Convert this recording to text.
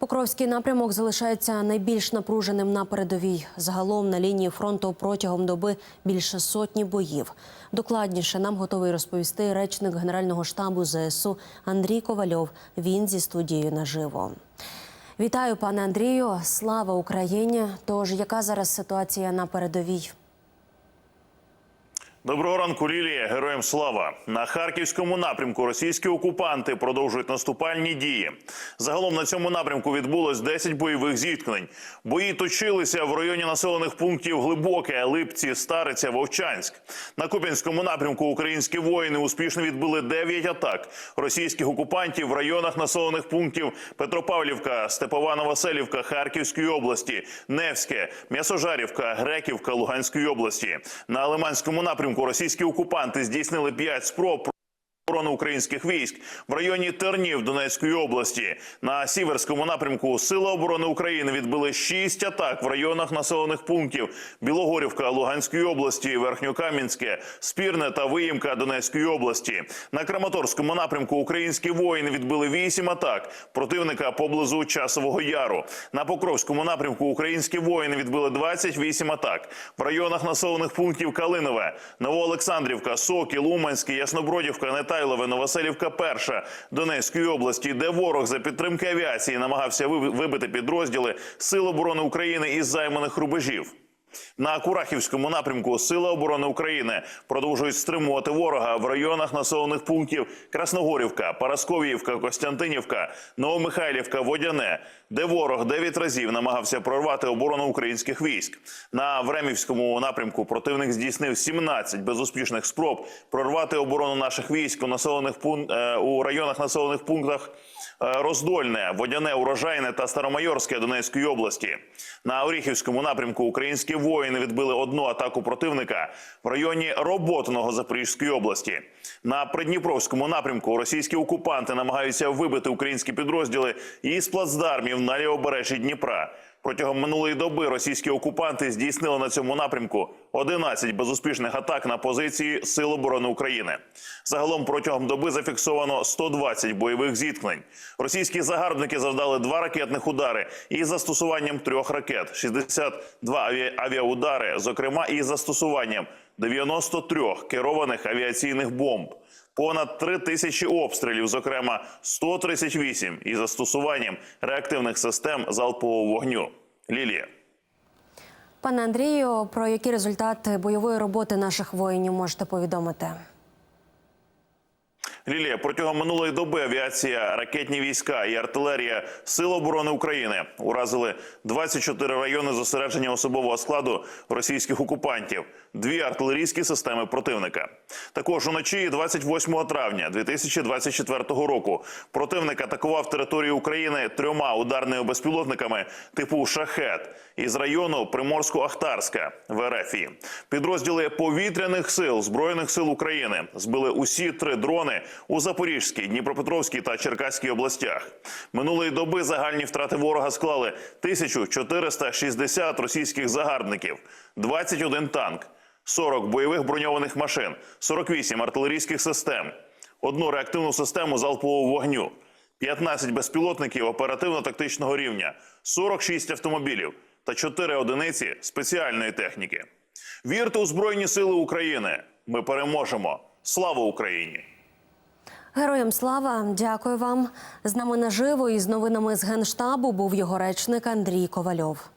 Покровський напрямок залишається найбільш напруженим на передовій. Загалом на лінії фронту протягом доби більше сотні боїв. Докладніше нам готовий розповісти речник Генерального штабу ЗСУ Андрій Ковальов. Він зі студією наживо. Вітаю, пане Андрію. Слава Україні! Тож, яка зараз ситуація на передовій? Доброго ранку, Лілія. Героям слава на харківському напрямку. Російські окупанти продовжують наступальні дії. Загалом на цьому напрямку відбулось 10 бойових зіткнень. Бої точилися в районі населених пунктів Глибоке, Липці, Стариця, Вовчанськ. На Куп'янському напрямку українські воїни успішно відбили 9 атак російських окупантів в районах населених пунктів Петропавлівка, Степована Василівка, Харківської області, Невське, М'ясожарівка, Греківка Луганської області. На Лиманському напрямку російські окупанти здійснили 5 спроб оборони українських військ в районі Тернів Донецької області. На сіверському напрямку Сили оборони України відбили шість атак в районах населених пунктів Білогорівка Луганської області, Верхньокам'янське, Спірне та Виїмка Донецької області. На Краматорському напрямку українські воїни відбили вісім атак противника поблизу Часового Яру. На Покровському напрямку українські воїни відбили 28 атак в районах населених пунктів Калинове, Новоолександрівка, Сокіл, Уманське, Яснобродівка, Нетайлове, Новоселівка, Перша Донецької області, де ворог за підтримки авіації намагався ви- вибити підрозділи Сил оборони України із займаних рубежів. На Курахівському напрямку Сили оборони України продовжують стримувати ворога в районах населених пунктів Красногорівка, Парасковіївка, Костянтинівка, Новомихайлівка, Водяне, де ворог 9 разів намагався прорвати оборону українських військ. На Времівському напрямку противник здійснив 17 безуспішних спроб прорвати оборону наших військ у населених пун... е, у районах населених пунктах. Е, Роздольне, Водяне, Урожайне та Старомайорське Донецької області. На Оріхівському напрямку українські воїни відбили одну атаку противника в районі роботного Запорізької області. На Придніпровському напрямку російські окупанти намагаються вибити українські підрозділи із плацдармів на лівобережжі Дніпра. Протягом минулої доби російські окупанти здійснили на цьому напрямку 11 безуспішних атак на позиції Сил оборони України. Загалом протягом доби зафіксовано 120 бойових зіткнень. Російські загарбники завдали два ракетних удари із застосуванням трьох ракет, 62 авіа- авіаудари, зокрема із застосуванням 93 керованих авіаційних бомб. Понад 3 тисячі обстрілів, зокрема 138 із застосуванням реактивних систем залпового вогню. Лілія. Пане Андрію, про які результати бойової роботи наших воїнів можете повідомити? Лілія, протягом минулої доби авіація, ракетні війська і артилерія Сил оборони України уразили 24 райони зосередження особового складу російських окупантів, дві артилерійські системи противника. Також уночі 28 травня 2024 року противник атакував територію України трьома ударними безпілотниками типу Шахет із району Приморсько-Ахтарська в Ерефії. Підрозділи повітряних сил збройних сил України збили усі три дрони у Запорізькій, Дніпропетровській та Черкаській областях. Минулої доби загальні втрати ворога склали 1460 російських загарбників, 21 танк, 40 бойових броньованих машин, 48 артилерійських систем, одну реактивну систему залпового вогню, 15 безпілотників оперативно-тактичного рівня, 46 автомобілів та 4 одиниці спеціальної техніки. Вірте у Збройні Сили України! Ми переможемо! Слава Україні! Героям слава, дякую вам. З нами наживо і з новинами з генштабу був його речник Андрій Ковальов.